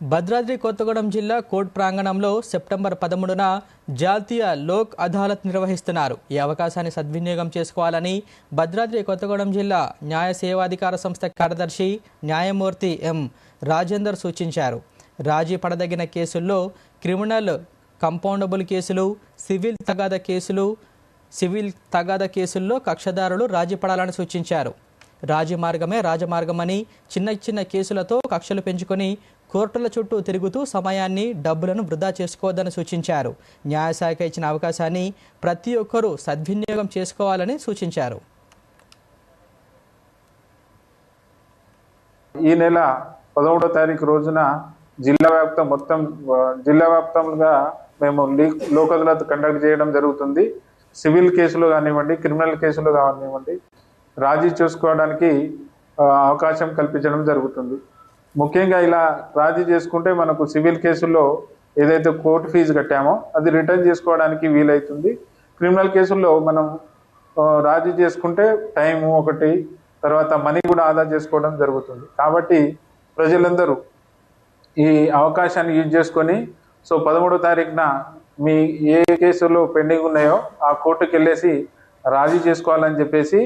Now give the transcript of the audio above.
భద్రాద్రి కొత్తగూడెం జిల్లా కోర్టు ప్రాంగణంలో సెప్టెంబర్ పదమూడున జాతీయ లోక్ అదాలత్ నిర్వహిస్తున్నారు. ఈ అవకాశాన్ని సద్వినియోగం చేసుకోవాలని భద్రాద్రి కొత్తగూడెం జిల్లా న్యాయ సేవాధికార సంస్థ కార్యదర్శి న్యాయమూర్తి ఎం రాజేందర్ సూచించారు. రాజీ పడదగిన కేసుల్లో క్రిమినల్ కంపౌండబుల్ కేసులు సివిల్ తగాద కేసులు సివిల్ తగాద కేసుల్లో కక్షదారులు రాజీ పడాలని సూచించారు. రాజమార్గమే రాజమార్గమని చిన్న చిన్న కేసులతో కక్షలు పెంచుకొని కోర్టుల చుట్టూ తిరుగుతూ సమయాన్ని డబ్బులను వృధా చేసుకోవద్దని సూచించారు. న్యాయశాఖ ఇచ్చిన అవకాశాన్ని ప్రతి ఒక్కరూ సద్వినియోగం చేసుకోవాలని సూచించారు. ఈ నెల పదమూడో తారీఖు రోజున జిల్లా వ్యాప్తం మొత్తం జిల్లా వ్యాప్తంగా మేము లీక్ లోక్ అదాలత్ కండక్ట్ చేయడం జరుగుతుంది. సివిల్ కేసులు కానివ్వండి క్రిమినల్ కేసులు కానివ్వండి రాజీ చేసుకోవడానికి అవకాశం కల్పించడం జరుగుతుంది. ముఖ్యంగా ఇలా రాజీ చేసుకుంటే మనకు సివిల్ కేసుల్లో ఏదైతే కోర్టు ఫీజు కట్టామో అది రిటర్న్ చేసుకోవడానికి వీలవుతుంది క్రిమినల్ కేసుల్లో మనం రాజీ చేసుకుంటే టైము ఒకటి తర్వాత మనీ కూడా ఆదా చేసుకోవడం జరుగుతుంది. కాబట్టి ప్రజలందరూ ఈ అవకాశాన్ని యూజ్ చేసుకొని సో పదమూడో తారీఖున మీ ఏ కేసులో పెండింగ్ ఉన్నాయో ఆ కోర్టుకు వెళ్ళేసి రాజీ చేసుకోవాలని చెప్పేసి